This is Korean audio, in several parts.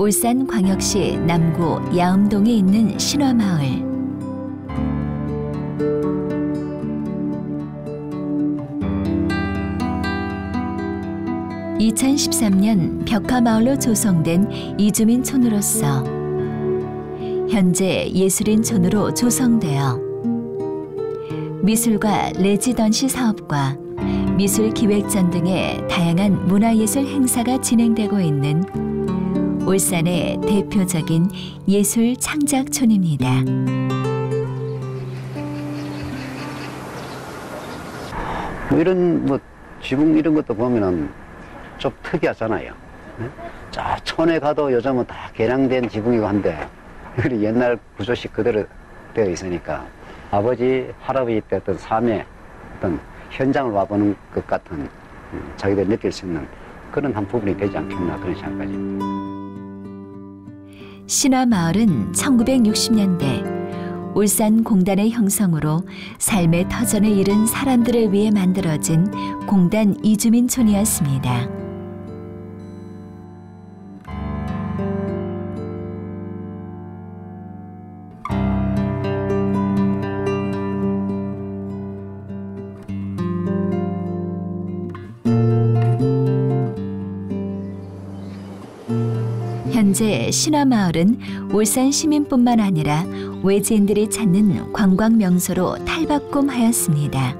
울산 광역시 남구 야음동에 있는 신화마을. 2013년 벽화마을로 조성된 이주민촌으로서 현재 예술인촌으로 조성되어 미술과 레지던시 사업과 미술기획전 등의 다양한 문화예술 행사가 진행되고 있는 울산의 대표적인 예술 창작촌입니다. 뭐 이런 뭐 지붕 이런 것도 보면은 좀 특이하잖아요. 저 촌에 가도 요즘은 다 개량된 지붕이고 한데 우리 옛날 구조식 그대로 되어 있으니까 아버지, 할아버지 때 어떤 삶의 어떤 현장을 와보는 것 같은 음, 자기들 느낄 수 있는 그런 한 부분이 되지 않겠나 그런 생각까지. 신화마을은 1960년대 울산 공단의 형성으로 삶의 터전을 잃은 사람들을 위해 만들어진 공단 이주민촌이었습니다. 현재 신화마을은 울산 시민뿐만 아니라 외지인들이 찾는 관광 명소로 탈바꿈하였습니다.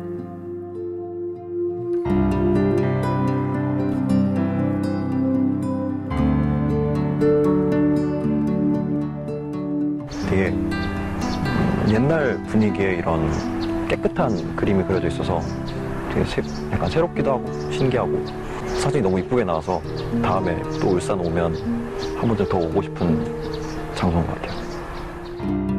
되게 옛날 분위기의 이런 깨끗한 그림이 그려져 있어서 되게 새, 약간 새롭기도 하고 신기하고 사진이 너무 이쁘게 나와서 다음에 또 울산 오면 한 번쯤 더 오고 싶은 장소인 것 같아요.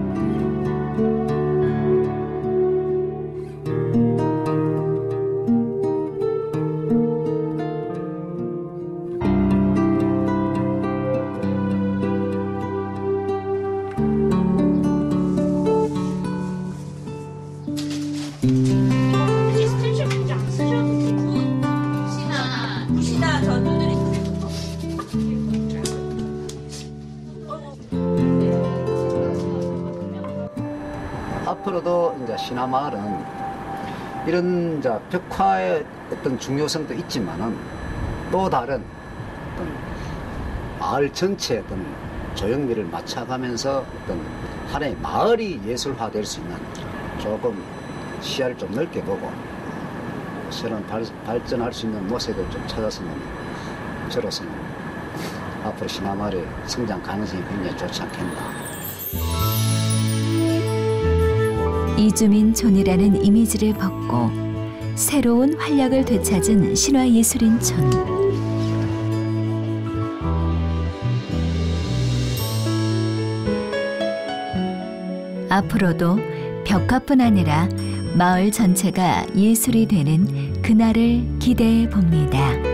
앞으로도 이제 신화마을은 이런 이제 벽화의 어떤 중요성도 있지만은 또 다른 어떤 마을 전체의 어떤 조형미를 맞춰가면서 어떤 하나의 마을이 예술화될 수 있는 조금 시야를 좀 넓게 보고 새로운 발, 발전할 수 있는 모색을 좀 찾았으면 저로서는 앞으로 신화마을의 성장 가능성이 굉장히 좋지 않겠나. 이주민 촌이라는 이미지를 벗고 새로운 활력을 되찾은 신화예술인 촌. 앞으로도 벽화뿐 아니라 마을 전체가 예술이 되는 그날을 기대해 봅니다.